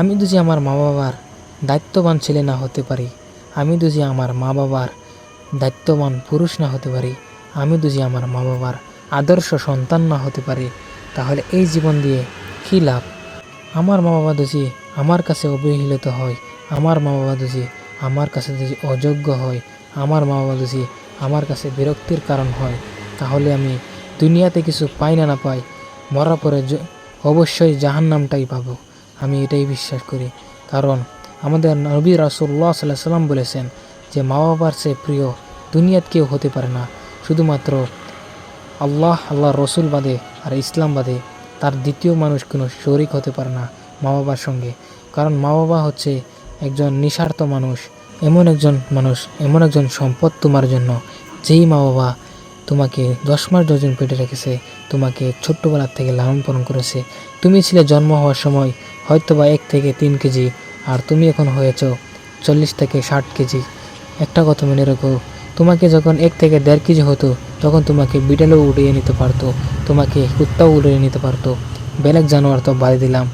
আমি যদি আমার মা বাবার দায়িত্ববান ছেলে না হতে পারি, আমি যদি আমার মা বাবার দায়িত্ববান পুরুষ না হতে পারি, আমি যদি আমার মা বাবার আদর্শ সন্তান না হতে পারি, তাহলে এই জীবন দিয়ে কী লাভ? আমার মা বাবা যদি আমার কাছে অবহেলিত হয়, আমার মা বাবা যদি আমার কাছে যদি অযোগ্য হয়, আমার মা বাবা যদি আমার কাছে বিরক্তির কারণ হয়, তাহলে আমি দুনিয়াতে কিছু পাই না না পাই, মরার পরে অবশ্যই জাহান্নামটাই পাবো। আমি এটাই বিশ্বাস করি। কারণ আমাদের নবী রাসুল্লাহ সাল্লাহ সাল্লাম বলেছেন যে মা বাবার চেয়ে প্রিয় দুনিয়াত কেউ হতে পারে না। শুধুমাত্র আল্লাহ আল্লাহ রসুল বাদে আর ইসলাম বাদে তার দ্বিতীয় মানুষ কোনো শরিক হতে পারে না মা বাবার সঙ্গে। কারণ মা বাবা হচ্ছে একজন নিঃস্বার্থ মানুষ, এমন একজন মানুষ, এমন একজন সম্পদ তোমার জন্য, যেই মা বাবা তোমাকে দশ মাস দশজন পেটে রেখেছে, তোমাকে ছোট্টবেলার থেকে লালন পালন করেছে। তুমি ছিলে জন্ম হওয়ার সময় হয়তো বা এক থেকে তিন কেজি, আর তুমি এখন হয়েছ চল্লিশ থেকে ষাট কেজি। একটা কথা মনে রেখো, তোমাকে যখন এক থেকে দেড় কেজি হতো, তখন তোমাকে বিড়ালও উড়িয়ে নিতে পারতো, তোমাকে কুত্তাও উড়িয়ে নিতে পারতো। বেলেগ জানোয়ার তো বাড়ি দিলাম।